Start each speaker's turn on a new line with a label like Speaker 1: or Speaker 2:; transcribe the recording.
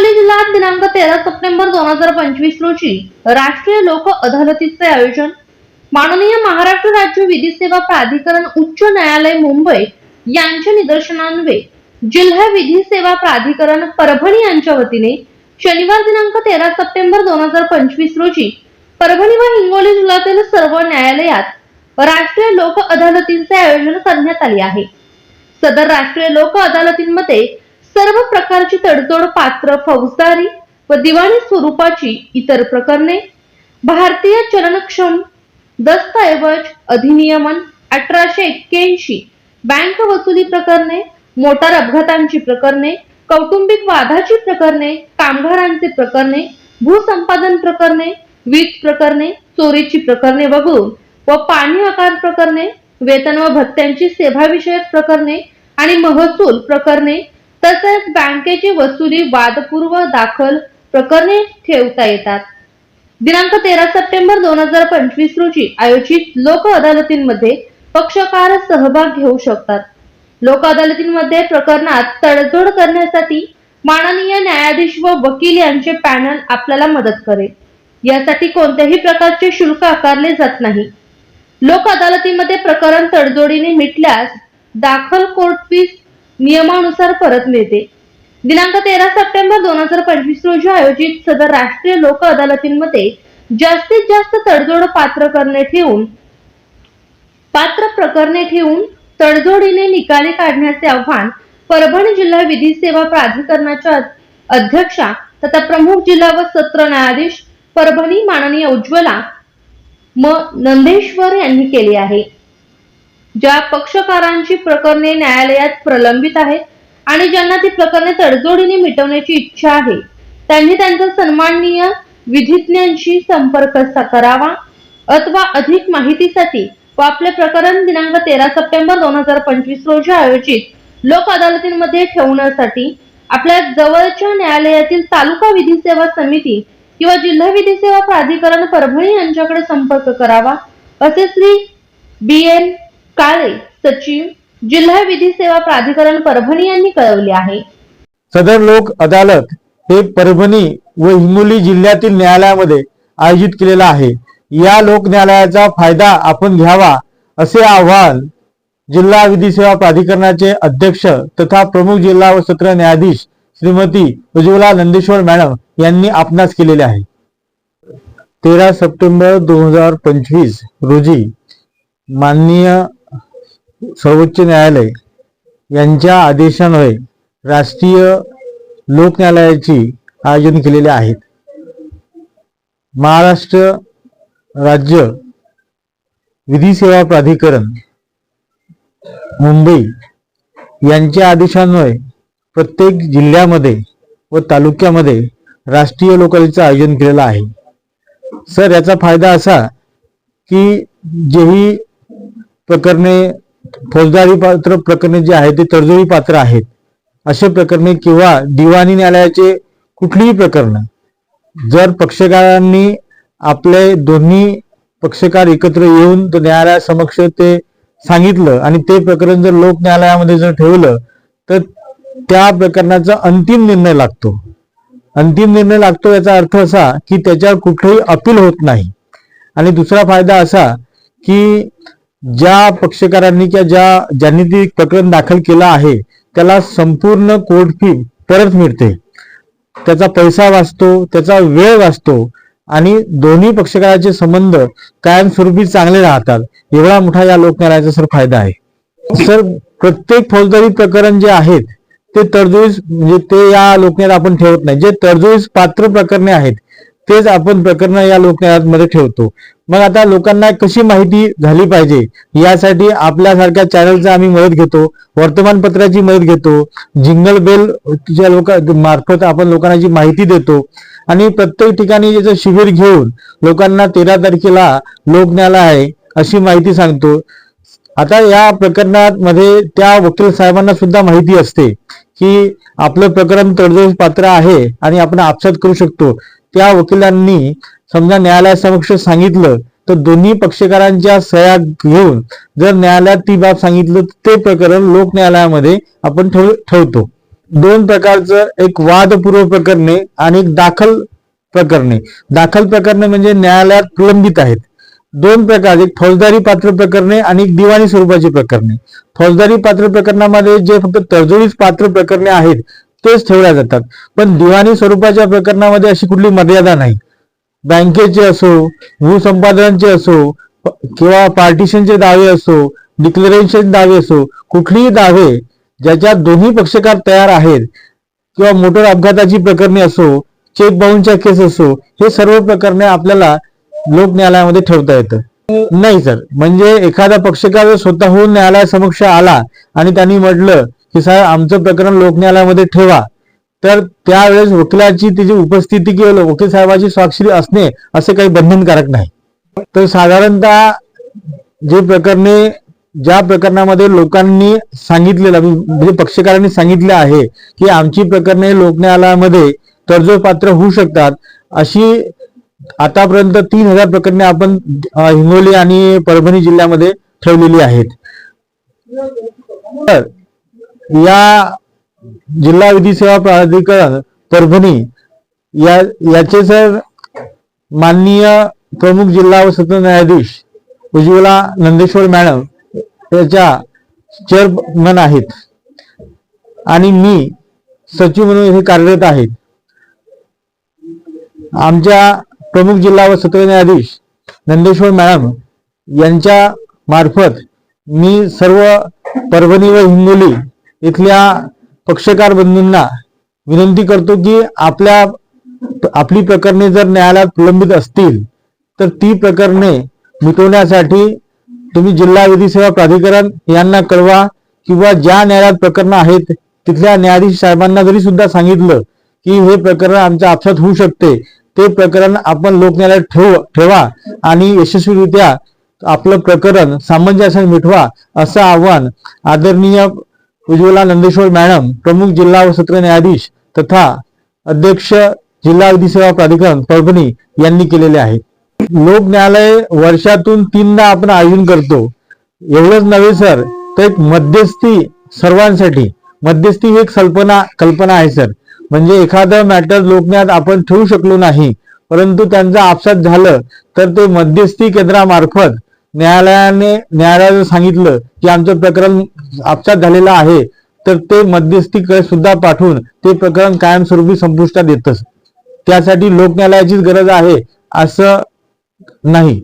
Speaker 1: हिंगोली जिल्ह्यात दिनांक तेरा सप्टेंबर दोन हजार पंचवीस रोजी राष्ट्रीय लोक अदालतीचे आयोजन. माननीय महाराष्ट्र राज्य विधी सेवा प्राधिकरण उच्च न्यायालय मुंबई यांच्या निदर्शनान्वये जिल्हा विधी सेवा प्राधिकरण परभणी यांच्या वतीने शनिवार दिनांक तेरा सप्टेंबर दोन हजार पंचवीस रोजी परभणी व हिंगोली जिल्ह्यातील सर्व न्यायालयात राष्ट्रीय लोक अदालतींचे आयोजन करण्यात आले आहे. सदर राष्ट्रीय लोक अदालतींमध्ये सर्व प्रकारची तडजोड पात्र फौजदारी व दिवाणी स्वरूपाची इतर प्रकरणे. भारतीय चलनक्षम दस्तऐवज अधिनियमन अठराशे एक्क्याऐंशी बँक वसुली प्रकरणे मोटार अपघातांची प्रकरणे कौटुंबिक वादाची प्रकरणे कामगारांचे प्रकरणे भूसंपादन प्रकरणे वीज प्रकरणे चोरीची प्रकरणे वगळून व पाणी आकार प्रकरणे वेतन व भत्त्यांची सेवाविषयक प्रकरणे आणि महसूल प्रकरणे तसेच बँकेची वसुली वादपूर्व दाखल प्रकरणे ठेवता येतात. दिनांक तेरा सप्टेंबर दोन हजार पंचवीस रोजी आयोजित लोक अदालतींमध्ये पक्षकार सहभाग घेऊ शकतात. लोक अदालतींमध्ये प्रकरणात तडजोड करण्यासाठी माननीय न्यायाधीश व वकील यांचे पॅनल आपल्याला मदत करेल. यासाठी कोणत्याही प्रकारचे शुल्क आकारले जात नाही. लोक अदालतीमध्ये प्रकरण तडजोडीने मिटल्यास दाखल कोर्ट फीस नियमानुसार परत मिळते दिनांक तेरा सप्टेंबर दोन हजार पंचवीस रोजी आयोजित सदर राष्ट्रीय लोक अदालतींमध्ये जास्तीत जास्त तडजोड पात्र करणे ठेवून पात्र प्रकरणे ठेवून तडजोडीने निकाली काढण्याचे आव्हान परभणी जिल्हा विधी सेवा प्राधिकरणाच्या अध्यक्षा तथा प्रमुख जिल्हा व सत्र न्यायाधीश परभणी माननीय उज्ज्वला म नंदेश्वर यांनी केले आहे. ज्या पक्षकारांची प्रकरणे न्यायालयात प्रलंबित आहेत आणि ज्यांना ती प्रकरणे तडजोडीने मिटवण्याची इच्छा आहे त्यांनी त्यांचा सन्माननीय विधिज्ञांशी संपर्क करावा अथवा अधिक माहितीसाठी व आपले प्रकरण दिनांक तेरा सप्टेंबर दोन हजार पंचवीस रोजी आयोजित लोक अदालतींमध्ये ठेवण्यासाठी आपल्या जवळच्या न्यायालयातील तालुका विधी सेवा समिती किंवा जिल्हा विधी सेवा प्राधिकरण परभणी यांच्याकडे संपर्क करावा असे श्री बी एन काळे सचिव जिल्हा विधी सेवा प्राधिकरण परभणी यांनी कळवले आहे.
Speaker 2: सदर लोक अदालत हे परभणी व हिंगोली जिल्ह्यातील न्यायालयामध्ये आयोजित केलेला आहे. या लोक न्यायालयाचा फायदा आपण घ्यावा असे आवाहन जिल्हा विधी सेवा प्राधिकरणाचे अध्यक्ष तथा प्रमुख जिल्हा व सत्र न्यायाधीश श्रीमती उज्ज्वला नंदेश्वर मॅडम यांनी आपणास केलेले आहे. तेरा सप्टेंबर दोन हजार पंचवीस रोजी माननीय सर्वोच्च न्यायालय यांच्या आदेशान्वये राष्ट्रीय लोक न्यायालयाची आयोजन केलेले आहेत. महाराष्ट्र राज्य विधी सेवा प्राधिकरण मुंबई यांच्या आदेशान्वये प्रत्येक जिल्ह्यामध्ये व तालुक्यामध्ये राष्ट्रीय लोकांचं आयोजन केलेलं आहे. सर याचा फायदा असा की जेही प्रकरणे फौजदारी पात्र प्रकरणे जे आहेत ते तडजोडी पात्र आहेत. असे प्रकरणे किंवा दिवाणी न्यायालयाचे कुठलीही प्रकरण जर पक्षकारांनी आपले दोन्ही पक्षकार एकत्र येऊन तर न्यायालयासमक्ष ते सांगितलं आणि ते प्रकरण जर लोक न्यायालयामध्ये जर ठेवलं तर त्या प्रकरणाचा अंतिम निर्णय लागतो. अंतिम निर्णय लागतो याचा अर्थ असा की त्याच्यावर कुठलंही अपील होत नाही. आणि दुसरा फायदा असा की ज्या पक्षकारांनी किंवा ज्या ज्यांनी ते प्रकरण दाखल केलं आहे त्याला संपूर्ण कोर्ट फी परत मिळते. त्याचा पैसा वाचतो त्याचा वेळ वाचतो आणि दोन्ही पक्षकाराचे संबंध कायमस्वरूपी चांगले राहतात. एवढा मोठा या लोक सर फायदा आहे. सर प्रत्येक फौजदारी प्रकरण जे आहेत ते तडजोडीस म्हणजे ते या लोकन्यायात आपण ठेवत नाही. जे तडजोडीस पात्र प्रकरणे आहेत तेच आपण प्रकरण या लोकन्यायालयामध्ये ठेवतो. मग आता लोकांना कशी माहिती झाली पाहिजे? यासाठी आपल्यासारख्या चॅनलचा आम्ही मदत घेतो. वर्तमानपत्राची मदत घेतो. जिंगल बेलच्या लोक मार्फत आपण लोकांना जी माहिती देतो. आणि प्रत्येक ठिकाणी याचं शिबिर घेऊन लोकांना तेरा तारखेला लोकन्याला आहे अशी माहिती सांगतो. आता या प्रकरणात मध्ये त्या वकील साहेबांना सुद्धा माहिती असते की आपलं प्रकरण तडजोड पात्र आहे आणि आपण आपसात करू शकतो. त्या वकिलांनी समजा न्यायालयासमक्ष सांगितलं तर दोन्ही पक्षकारांच्या सह्या घेऊन जर न्यायालयात ती बाब सांगितलं तर ते प्रकरण लोक न्यायालयामध्ये आपण ठेवतो. दोन प्रकारचं एक वादपूर्व प्रकरणे आणि एक दाखल प्रकरणे. दाखल प्रकरणे म्हणजे न्यायालयात प्रलंबित आहेत. दोन प्रकार एक फौजदारी पात्र प्रकरणे आणि एक दिवाणी स्वरूपाची प्रकरणे. फौजदारी पात्र प्रकरणामध्ये जे फक्त तडजोडीच पात्र प्रकरणे आहेत तेच ठेवल्या जातात. पण दिवाणी स्वरूपाच्या प्रकरणामध्ये अशी कुठली मर्यादा नाही. बँकेचे असो भूसंपादनाचे असो किंवा पार्टिशनचे दावे असो डिक्लेरेशन दावे असो कुठलीही दावे ज्याच्यात दोन्ही पक्षकार तयार आहेत किंवा मोटर अपघाताची प्रकरणे असो चेक बाउन्सच्या केस असो हे सर्व प्रकरणे आपल्याला लोक न्यायालयामध्ये ठेवता येतं. नाही सर. म्हणजे एखादा पक्षकार जर स्वतःहून न्यायालयासमक्ष आला आणि त्यांनी म्हटलं की साहेब आमचं प्रकरण लोकन्यायालयामध्ये ठेवा. तर त्यावेळेस वकिलाची तिची उपस्थिती किंवा वकील साहेबाची स्वाक्षरी असणे असे काही बंधनकारक नाही. तर साधारणतः जे प्रकरणे ज्या प्रकरणामध्ये लोकांनी सांगितलेलं म्हणजे पक्षकारांनी सांगितलं आहे की आमची प्रकरणे लोकन्यायालयामध्ये पात्र होऊ शकतात अशी आतापर्यंत तीन हजार प्रकरणे आपण हिंगोली आणि परभणी जिल्ह्यामध्ये ठेवलेली आहेत. तर या जिल्हा विधी सेवा प्राधिकरण परभणी या याचे सर माननीय प्रमुख जिल्हा व सत्र न्यायाधीश उज्ज्वला नंदेश्वर मॅडम याच्या चेअरमन आहेत. आणि मी सचिव म्हणून हे कार्यरत आहेत आमच्या प्रमुख जिल्हा व सत्र न्यायाधीश नंदेश्वर मॅडम यांच्या मार्फत मी सर्व परभणी व हिंगोली इथल्या पक्षकार बंधूंना विनंती करतो की आपल्या आपली प्रकरणे जर न्यायालयात प्रलंबित असतील तर ती प्रकरणे मिटवण्यासाठी तुम्ही जिल्हा विधी सेवा प्राधिकरण यांना कळवा किंवा ज्या न्यायालयात प्रकरणं आहेत तिथल्या न्यायाधीश साहेबांना जरी सुद्धा सांगितलं की हे प्रकरण आमच्या आपसात होऊ शकते ते प्रकरण आपण लोक न्यायालयात ठेव ठेवा आणि यशस्वीरित्या आपलं प्रकरण सामंजस्याने मिटवा असं आव्हान आदरणीय उज्ज्वला नंदेश्वर मॅडम प्रमुख जिल्हा व सत्र न्यायाधीश तथा अध्यक्ष जिल्हा विधी सेवा प्राधिकरण परभणी यांनी केलेले आहे लोक न्यायालय वर्षातून तीनदा आपण आयोजन करतो. एवढंच नव्हे सर तर एक मध्यस्थी सर्वांसाठी. मध्यस्थी ही एक कल्पना कल्पना आहे सर. म्हणजे एखादं मॅटर लोकन्यात आपण ठेवू शकलो नाही परंतु त्यांचं आपसात झालं तर ते मध्यस्थी केंद्रामार्फत न्यायालयाने न्यायालयाने सांगितलं की आमचं प्रकरण आपसात झालेलं आहे तर ते मध्यस्थीकडे सुद्धा पाठवून ते प्रकरण कायमस्वरूपी संपुष्टात येतच. त्यासाठी लोक न्यायालयाचीच गरज आहे असं नाही.